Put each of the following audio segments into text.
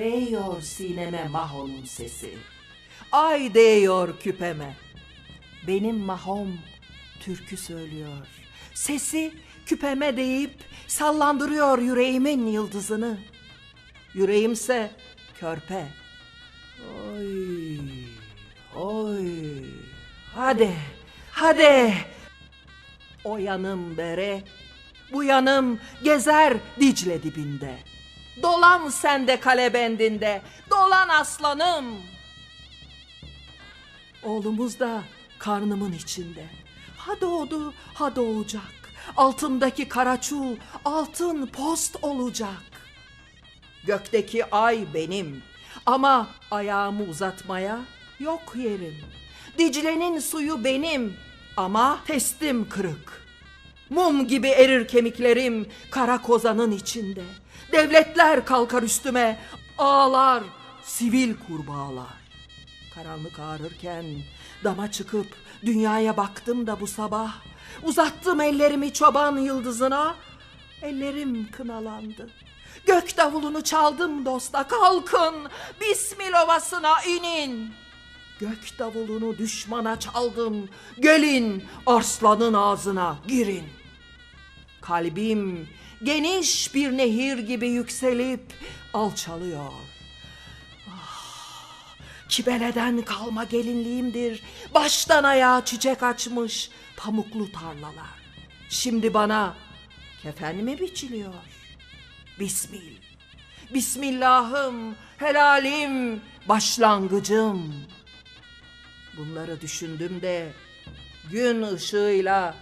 Değiyor sineme mahonun sesi. Ay değiyor küpeme. Benim mahom türkü söylüyor. Sesi küpeme deyip sallandırıyor yüreğimin yıldızını. Yüreğimse körpe. Oy, oy. Hadi, hadi. O yanım bere, bu yanım gezer Dicle dibinde. Dolan sen de kale bendinde, dolan aslanım. Oğlumuz da karnımın içinde. Ha doğdu, ha doğacak. Altındaki karaçul altın post olacak. Gökteki ay benim ama ayağımı uzatmaya yok yerim. Dicle'nin suyu benim ama testim kırık. Mum gibi erir kemiklerim kara kozanın içinde. Devletler kalkar üstüme, ağlar, sivil kurbağalar. Karanlık ağrırken dama çıkıp dünyaya baktım da bu sabah. Uzattım ellerimi çoban yıldızına, ellerim kınalandı. Gök davulunu çaldım dosta kalkın, Bismil ovasına inin. Gök davulunu düşmana çaldım, gelin arslanın ağzına girin. Kalbim geniş bir nehir gibi yükselip alçalıyor. Kibeleden kalma gelinliğimdir. Baştan ayağa çiçek açmış pamuklu tarlalar. Şimdi bana kefen mi biçiliyor? Bismil. Bismillahım, helalim, başlangıcım. Bunları düşündüm de gün ışığıyla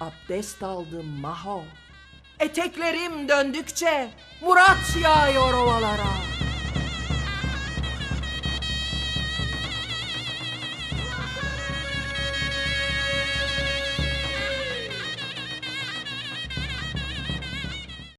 abdest aldım maho. Eteklerim döndükçe murat yağıyor ovalara.